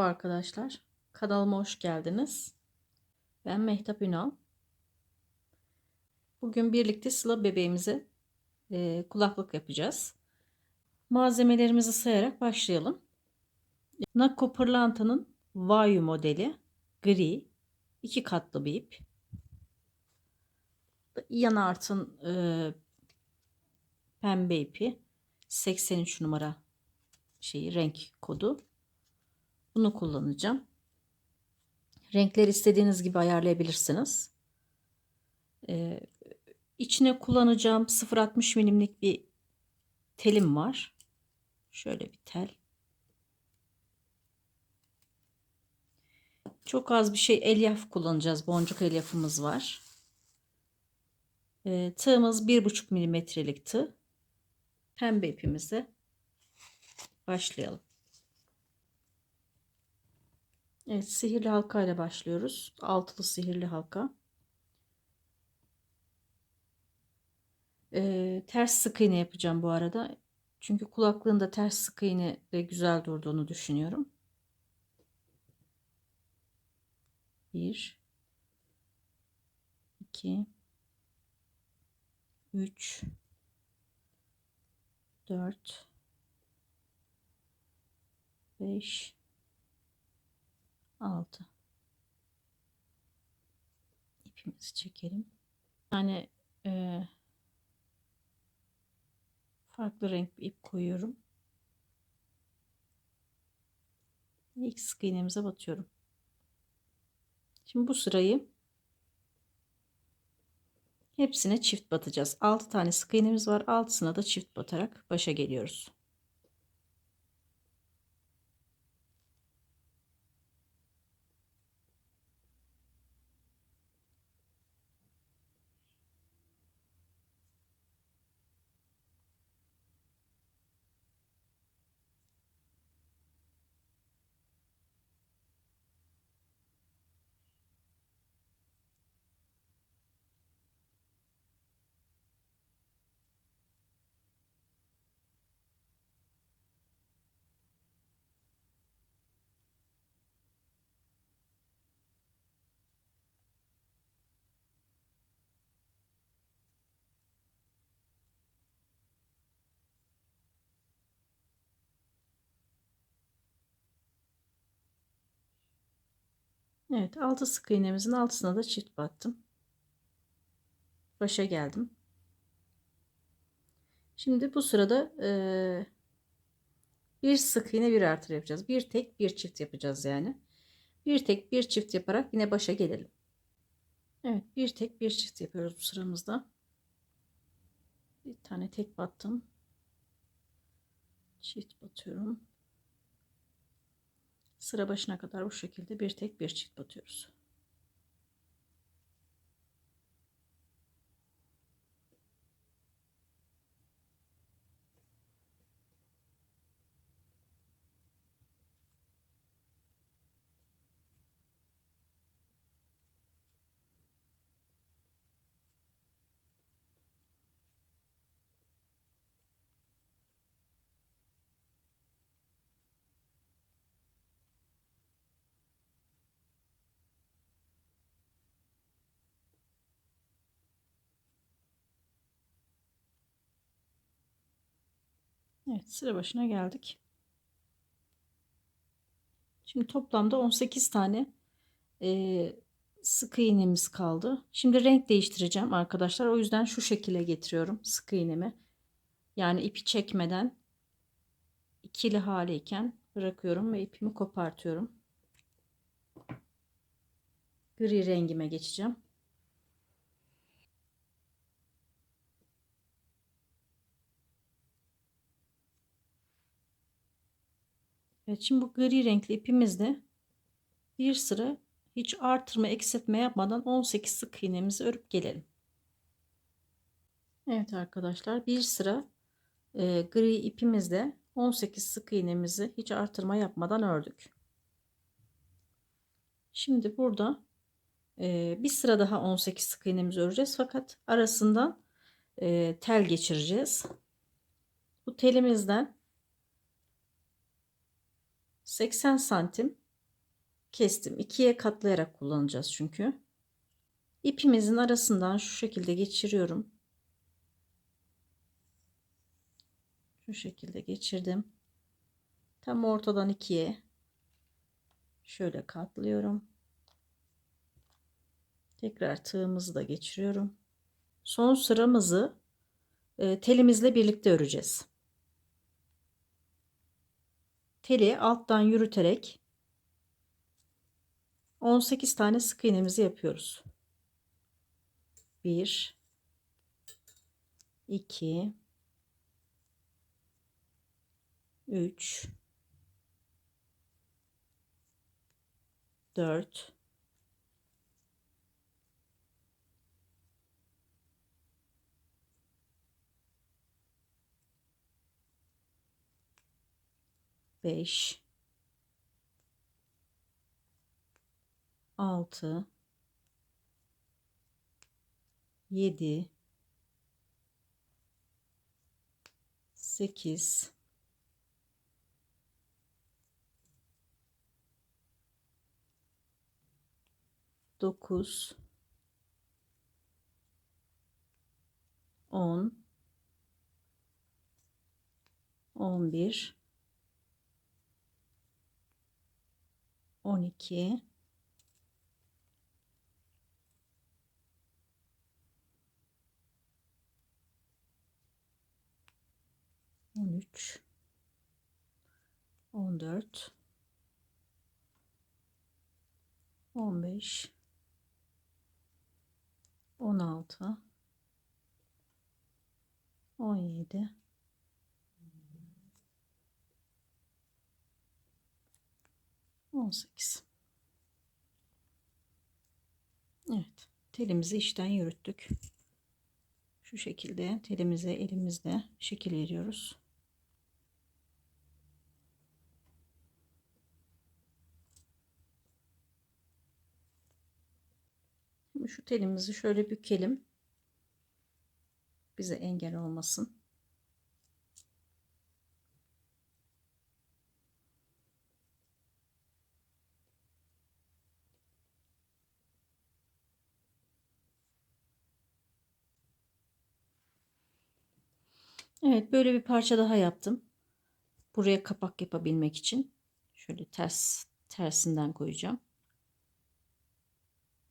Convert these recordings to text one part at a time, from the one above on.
Merhaba arkadaşlar. Kanalıma hoş geldiniz. Ben Mehtap Ünal. Bugün birlikte Sıla bebeğimize e, kulaklık yapacağız. Malzemelerimizi sayarak başlayalım. Nako Pırlanta'nın Vayu modeli gri iki katlı bir ip. Yanart'ın e, pembe ipi 83 numara şeyi renk kodu. Bunu kullanacağım. Renkleri istediğiniz gibi ayarlayabilirsiniz. Ee, içine kullanacağım 0.60 milimlik bir telim var. Şöyle bir tel. Çok az bir şey elyaf kullanacağız. Boncuk elyafımız var. Ee, tığımız 1.5 milimetrelik tığ. Pembe ipimize başlayalım. Evet, sihirli halka ile başlıyoruz. Altılı sihirli halka. Ee, ters sık iğne yapacağım bu arada. Çünkü kulaklığında ters sık iğne de güzel durduğunu düşünüyorum. Bir, iki, üç, dört, beş. 6 ipimizi çekelim. Yani e, farklı renk bir ip koyuyorum. İlk sık iğnemize batıyorum. Şimdi bu sırayı hepsine çift batacağız. 6 tane sık iğnemiz var. 6'sına da çift batarak başa geliyoruz. Evet 6 sık iğnemizin altısına da çift battım. Başa geldim. Şimdi bu sırada e, bir sık iğne bir artır yapacağız. Bir tek bir çift yapacağız yani. Bir tek bir çift yaparak yine başa gelelim. Evet bir tek bir çift yapıyoruz bu sıramızda. Bir tane tek battım. Çift batıyorum. Sıra başına kadar bu şekilde bir tek bir çift batıyoruz. Evet sıra başına geldik. Şimdi toplamda 18 tane e, sık iğnemiz kaldı. Şimdi renk değiştireceğim arkadaşlar. O yüzden şu şekilde getiriyorum sık iğnemi. Yani ipi çekmeden ikili haleyken bırakıyorum ve ipimi kopartıyorum. Gri rengime geçeceğim. Evet şimdi bu gri renkli ipimizle bir sıra hiç artırma eksiltme yapmadan 18 sık iğnemizi örüp gelelim. Evet arkadaşlar bir sıra e, gri ipimizle 18 sık iğnemizi hiç artırma yapmadan ördük. Şimdi burada e, bir sıra daha 18 sık iğnemizi öreceğiz fakat arasından e, tel geçireceğiz. Bu telimizden 80 santim kestim. İkiye katlayarak kullanacağız çünkü. İpimizin arasından şu şekilde geçiriyorum. Şu şekilde geçirdim. Tam ortadan ikiye şöyle katlıyorum. Tekrar tığımızı da geçiriyorum. Son sıramızı e, telimizle birlikte öreceğiz. Teli alttan yürüterek 18 tane sık iğnemizi yapıyoruz. 1 2 3 4 5 6 7 8 9 10 11 12 13 14 15 16 17 18 Evet telimizi işten yürüttük. Şu şekilde telimize elimizde şekil veriyoruz. Şimdi şu telimizi şöyle bükelim. Bize engel olmasın Evet böyle bir parça daha yaptım. Buraya kapak yapabilmek için. Şöyle ters tersinden koyacağım.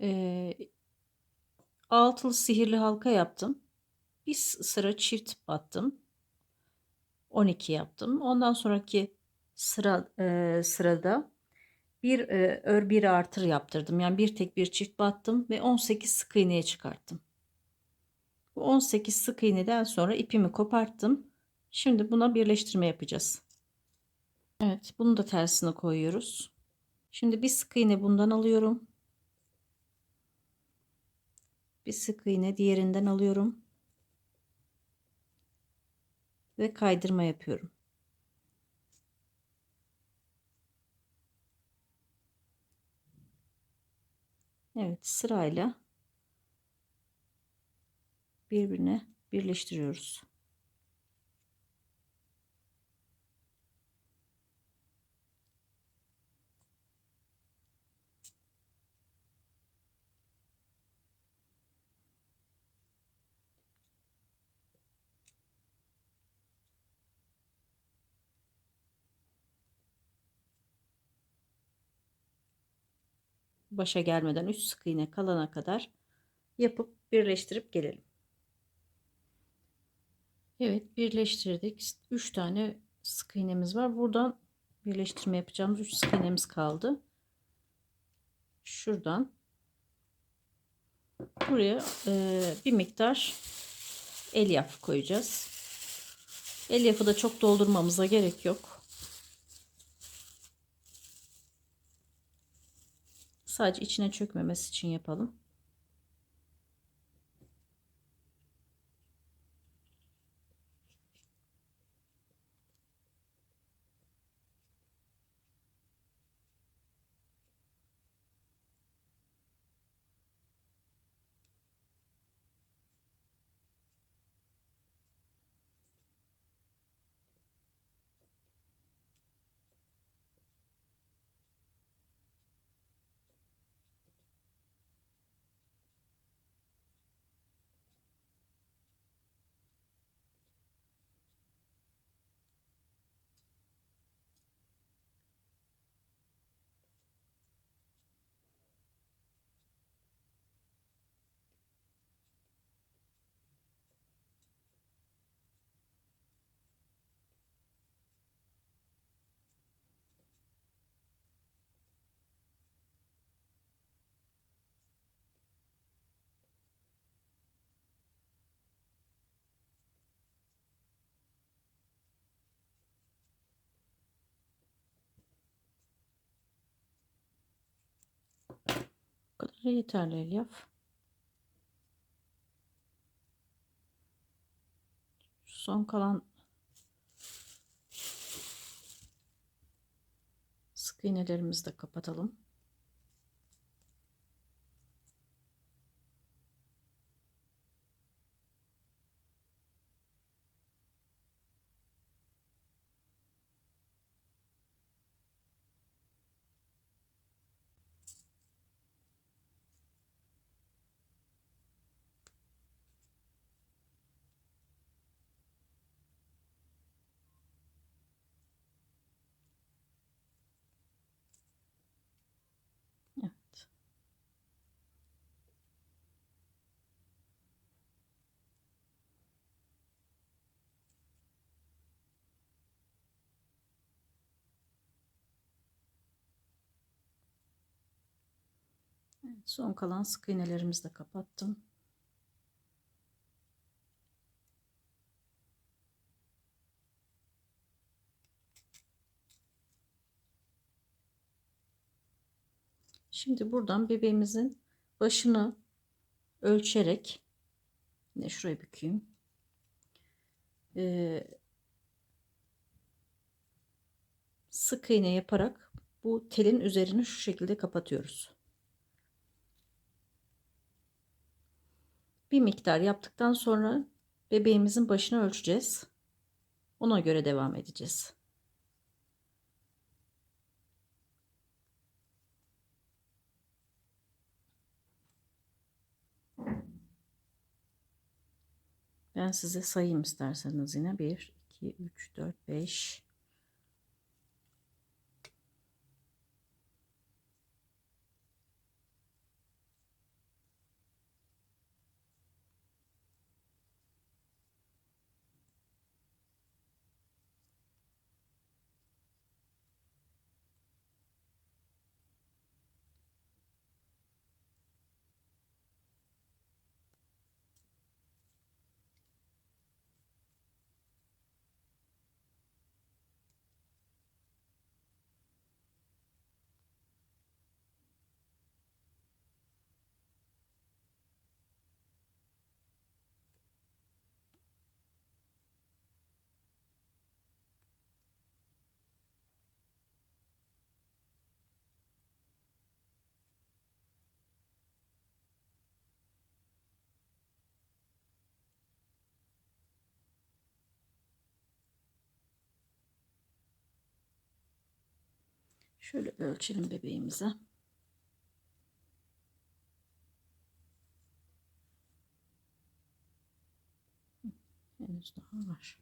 Ee, altılı sihirli halka yaptım. Bir sıra çift battım. 12 yaptım. Ondan sonraki sıra e, sırada bir e, ör bir artır yaptırdım. Yani bir tek bir çift battım ve 18 sık iğneye çıkarttım. Bu 18 sık iğneden sonra ipimi koparttım. Şimdi buna birleştirme yapacağız. Evet bunu da tersine koyuyoruz. Şimdi bir sık iğne bundan alıyorum. Bir sık iğne diğerinden alıyorum. Ve kaydırma yapıyorum. Evet sırayla birbirine birleştiriyoruz. başa gelmeden 3 sık iğne kalana kadar yapıp birleştirip gelelim. Evet birleştirdik. 3 tane sık iğnemiz var. Buradan birleştirme yapacağımız 3 sık iğnemiz kaldı. Şuradan buraya e, bir miktar elyaf koyacağız. Elyafı da çok doldurmamıza gerek yok. Sadece içine çökmemesi için yapalım. Kadar yeterli elyaf. Son kalan sık iğnelerimizi de kapatalım. Evet. Evet, son kalan sık iğnelerimizi de kapattım. Şimdi buradan bebeğimizin başını ölçerek yine şuraya bükeyim. Ee, sık iğne yaparak bu telin üzerini şu şekilde kapatıyoruz. Bir miktar yaptıktan sonra bebeğimizin başını ölçeceğiz. Ona göre devam edeceğiz. Ben size sayayım isterseniz yine 1, 2, 3, 4, 5, Şöyle ölçelim bebeğimize. Henüz daha var.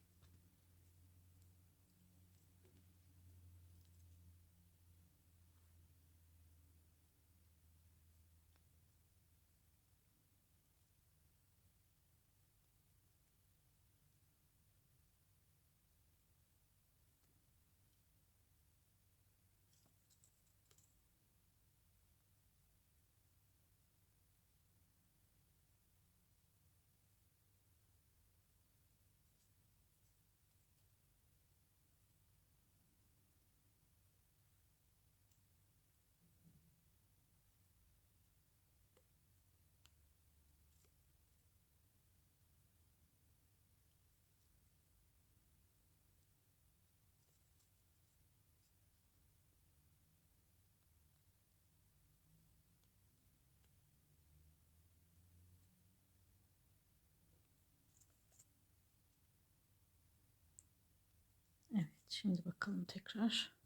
Evet, şimdi bakalım tekrar.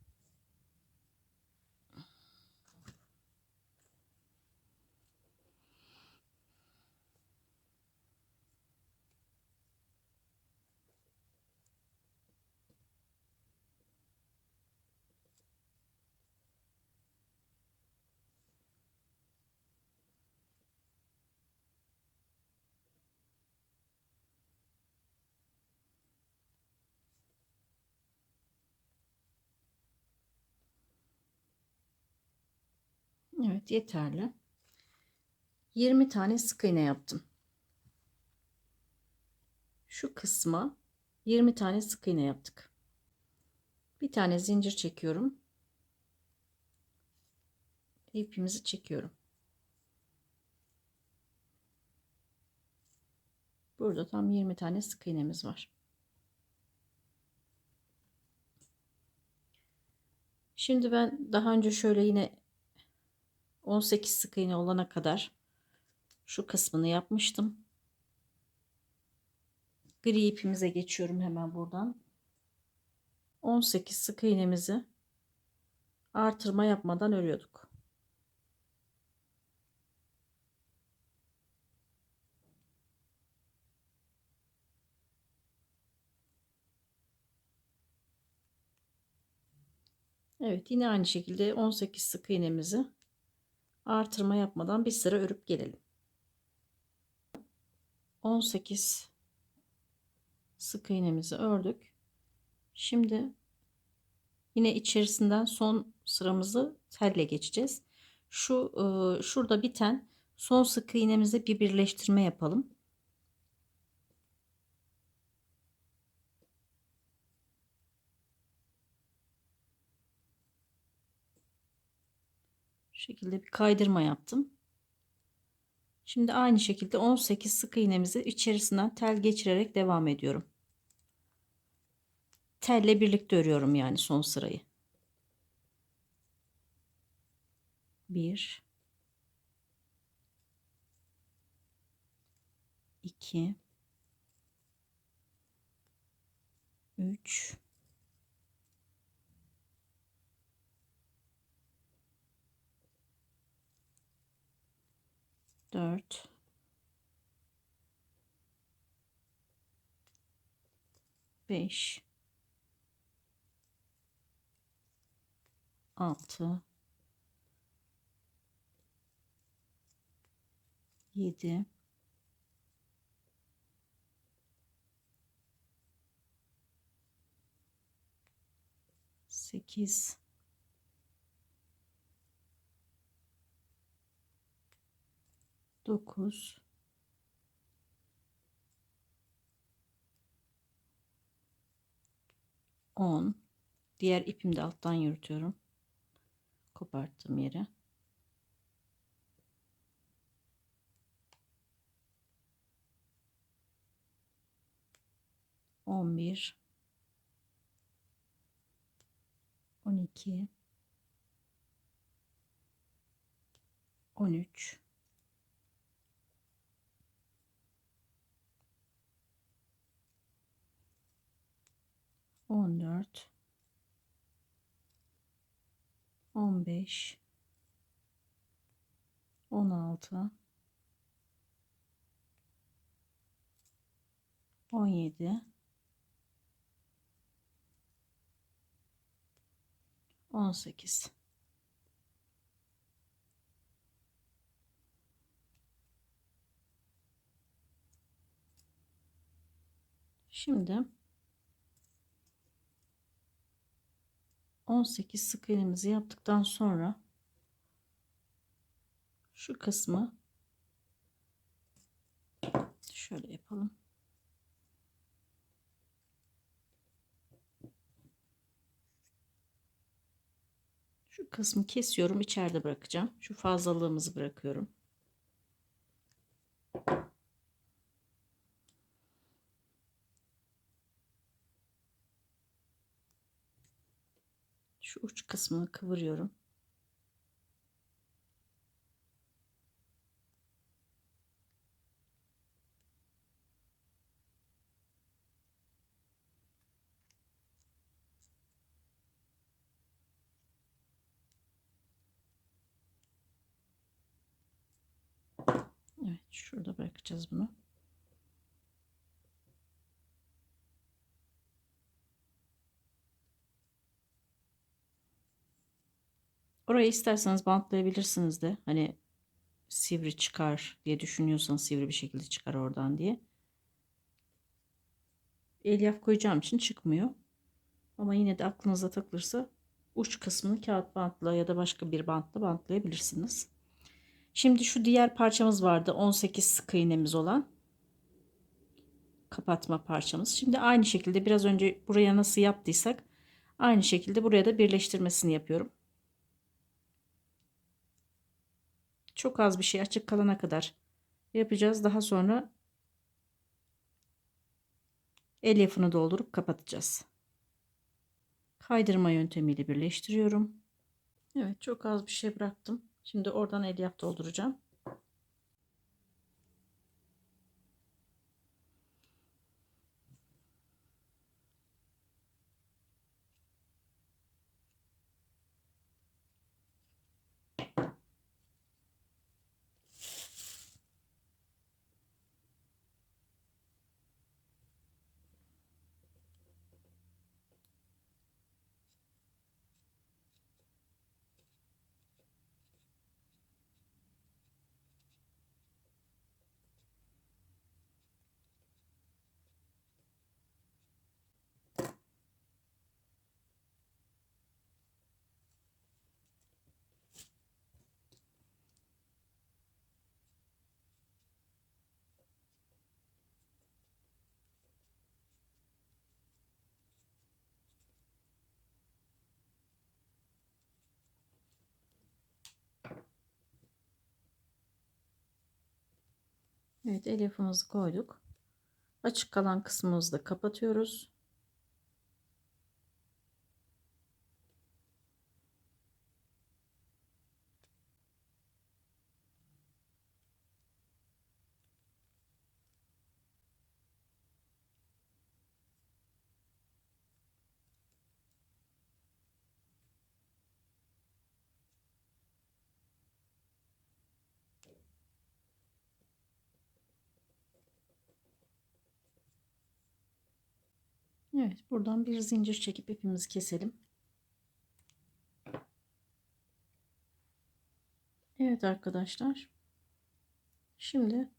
Evet yeterli. 20 tane sık iğne yaptım. Şu kısma 20 tane sık iğne yaptık. Bir tane zincir çekiyorum. İpimizi çekiyorum. Burada tam 20 tane sık iğnemiz var. Şimdi ben daha önce şöyle yine 18 sık iğne olana kadar şu kısmını yapmıştım. Gri ipimize geçiyorum hemen buradan. 18 sık iğnemizi artırma yapmadan örüyorduk. Evet yine aynı şekilde 18 sık iğnemizi artırma yapmadan bir sıra örüp gelelim. 18 sık iğnemizi ördük. Şimdi yine içerisinden son sıramızı telle geçeceğiz. Şu e, şurada biten son sık iğnemizi bir birleştirme yapalım. Şekilde bir kaydırma yaptım. Şimdi aynı şekilde 18 sık iğnemizi içerisinden tel geçirerek devam ediyorum. Telle birlikte örüyorum yani son sırayı. 1 2 3 4 5 6 7 8 9 10 diğer ipimi de alttan yürütüyorum. Koparttığım yere. 11 12 13 14 15 16 17 18 Şimdi 18 sık iğnemizi yaptıktan sonra şu kısmı şöyle yapalım. Şu kısmı kesiyorum, içeride bırakacağım. Şu fazlalığımızı bırakıyorum. Şu uç kısmını kıvırıyorum. Evet şurada bırakacağız bunu. Orayı isterseniz bantlayabilirsiniz de. Hani sivri çıkar diye düşünüyorsanız sivri bir şekilde çıkar oradan diye. Elyaf koyacağım için çıkmıyor. Ama yine de aklınıza takılırsa uç kısmını kağıt bantla ya da başka bir bantla bantlayabilirsiniz. Şimdi şu diğer parçamız vardı. 18 sık iğnemiz olan kapatma parçamız. Şimdi aynı şekilde biraz önce buraya nasıl yaptıysak aynı şekilde buraya da birleştirmesini yapıyorum. Çok az bir şey açık kalana kadar yapacağız. Daha sonra elyafını doldurup kapatacağız. Kaydırma yöntemiyle birleştiriyorum. Evet çok az bir şey bıraktım. Şimdi oradan elyaf dolduracağım. Evet elyafımızı koyduk. Açık kalan kısmımızı da kapatıyoruz. Evet buradan bir zincir çekip ipimizi keselim. Evet arkadaşlar. Şimdi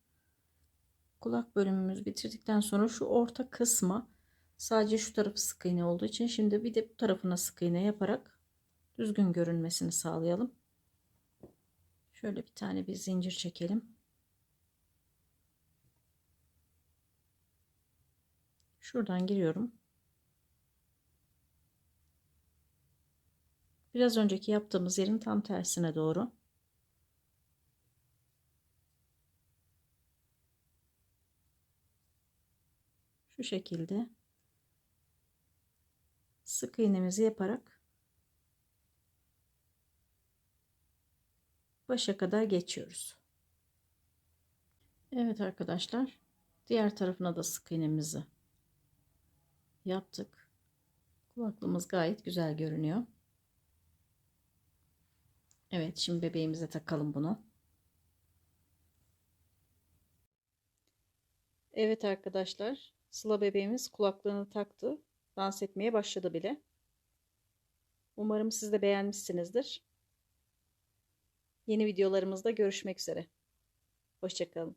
kulak bölümümüzü bitirdikten sonra şu orta kısma sadece şu tarafı sık iğne olduğu için şimdi bir de bu tarafına sık iğne yaparak düzgün görünmesini sağlayalım. Şöyle bir tane bir zincir çekelim. Şuradan giriyorum. Biraz önceki yaptığımız yerin tam tersine doğru. Şu şekilde sık iğnemizi yaparak başa kadar geçiyoruz. Evet arkadaşlar diğer tarafına da sık iğnemizi yaptık. Kulaklığımız gayet güzel görünüyor. Evet şimdi bebeğimize takalım bunu. Evet arkadaşlar Sıla bebeğimiz kulaklığını taktı. Dans etmeye başladı bile. Umarım siz de beğenmişsinizdir. Yeni videolarımızda görüşmek üzere. Hoşçakalın.